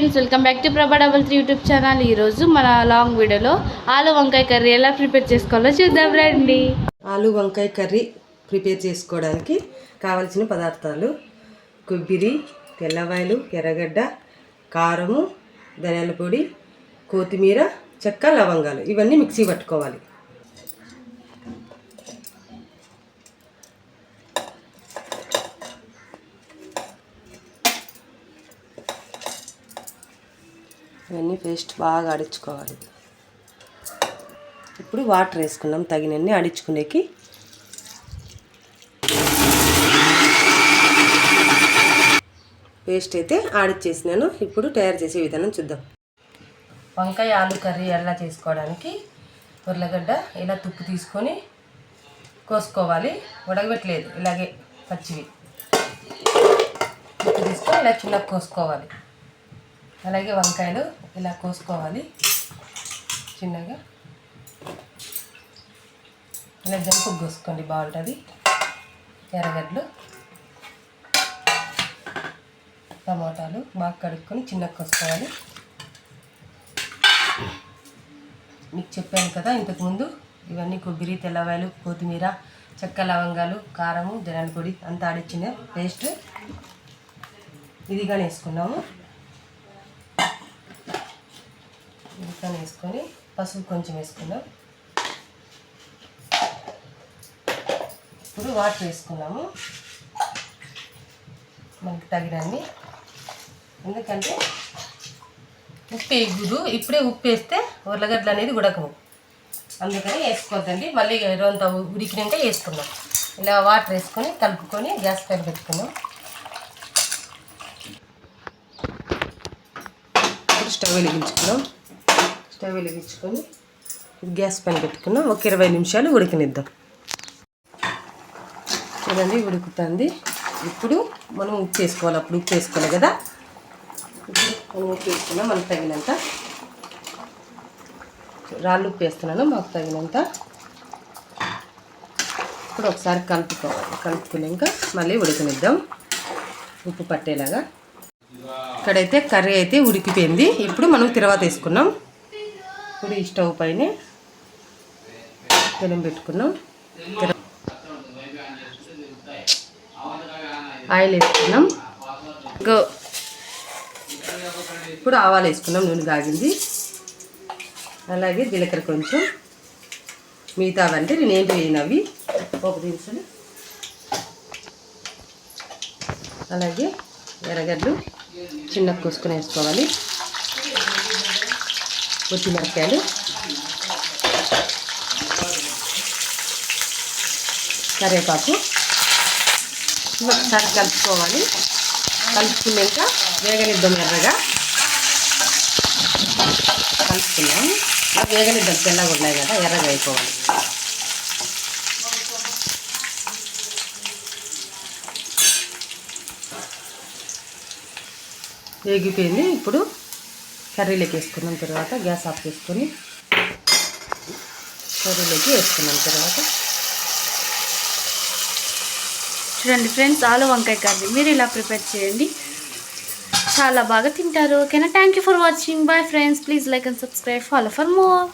Friends welcome back to Prabha double three YouTube channel. ఈరోజు మన long వీడియోలో ఆలు వంకాయ కర్రీ ఎలా ప్రిపేర్ చేసుకోవాలో చూద్దాం రండి. ఆలు వంకాయ కర్రీ ప్రిపేర్ చేసుకోవడానికి కావలసిన పదార్థాలు కొబ్బరి తెల్లవాయలు ఎర్రగడ్డ కారము ధనియాల పొడి కొత్తిమీర చెక్క లవంగాలు. ఇవన్నీ మిక్సీ పట్టుకోవాలి. ఇవన్నీ పేస్ట్ బాగా ఆడించుకోవాలి ఇప్పుడు వాటర్ వేసుకున్నాం తగినన్ని ఆడించుకునేకి పేస్ట్ అయితే ఆడిచ్చేసినాను ఇప్పుడు తయారు చేసే విధానం చూద్దాం. వంకాయ ఆలు కర్రీ ఎలా చేసుకోవడానికి ఉర్లగడ్డ ఇలా తుప్పు తీసుకొని కోసుకోవాలి. ఉడకబెట్టలేదు ఇలాగే పచ్చివి. తుప్పు తీసుకొని ఇలా చిన్నగా కోసుకోవాలి. అలాగే వంకాయలు ఇలా కోసుకోవాలి చిన్నగా. ఇలా జంపు కోసుకోండి బాగుంటుంది. ఎర్రగడ్డలు టమాటాలు బాగా కడుక్కొని చిన్నగా కోసుకోవాలి. మీకు చెప్పాను కదా ఇంతకుముందు ఇవన్నీ కొబ్బరి తెల్లవాయలు కొత్తిమీర చెక్క లవంగాలు కారము ధనియాల పొడి అంతా ఆడిచ్చిన పేస్ట్ ఇదిగా వేసుకున్నాము. ఇది వేసుకొని పసుపు కొంచెం వేసుకున్నాం ఇప్పుడు వాటర్ వేసుకున్నాము మనకి తగినన్ని ఎందుకంటే ఉప్పు వేయకూడదు. ఇప్పుడే ఉప్పు వేస్తే ఉర్లగడ్డలు అనేది ఉడకవు. అందుకని వేసుకోవద్దండి. మళ్ళీ రోజంతా ఉడికినాక వేసుకున్నాం ఇలా వాటర్ వేసుకొని కలుపుకొని గ్యాస్ పైన పెట్టుకున్నాం ఇప్పుడు స్టవ్ వెలిగించుకున్నాం స్టవ్ వెలిగించుకొని గ్యాస్ పైన పెట్టుకున్నాం ఒక ఇరవై నిమిషాలు ఉడికినిద్దాం. చూడండి ఉడుకుతుంది. ఇప్పుడు మనం ఉప్పు వేసుకోవాలి అప్పుడు ఉప్పు వేసుకోవాలి కదా? ఇప్పుడు మనం ఉప్పు వేసుకున్నాం. మనకు తగినంత రాళ్ళు ఉప్పు వేస్తున్నాను. మాకు తగినంత ఇప్పుడు ఒకసారి కలుపుకోవాలి. కలుపుకున్నాక మళ్ళీ ఉడకనిద్దాం. ఉప్పు పట్టేలాగా. ఇక్కడైతే కర్రీ అయితే ఉడికిపోయింది. ఇప్పుడు మనం తర్వాత వేసుకున్నాం. ఇప్పుడు ఈ స్టవ్ పైన పెనం పెట్టుకున్నాం. ఆయిల్ వేసుకున్నాం. గో. ఇప్పుడు ఆవాలు వేసుకున్నాం నూనె కాగింది అలాగే జీలకర్ర కొంచెం. మిగతా అంటే నేను ఏంటి వేయినవి. ఒక దినుసులు అలాగే ఎర్రగడ్డలు చిన్న కోసుకొని వేసుకోవాలి. మిరపకాయలు కరివేపాకు. ఒకసారి కలుపుకోవాలి. కలుపుకున్నాక వేగనిద్దాం ఎర్రగా. కలుపుకున్నాం. ఆ వేగనిద్దాం తెల్లగా ఉన్నాయి కదా ఎర్రగా అయిపోవాలి. వేగిపోయింది. ఇప్పుడు కర్రీలోకి వేసుకున్నాం తర్వాత గ్యాస్ ఆఫ్ చేసుకొని కర్రీలోకి వేసుకున్నాం తర్వాత చూడండి ఫ్రెండ్స్ ఆలు వంకాయ కర్రీ. మీరు ఇలా ప్రిపేర్ చేయండి. చాలా బాగా తింటారు. ఓకేనా? Thank you for watching bye friends please like and subscribe follow for more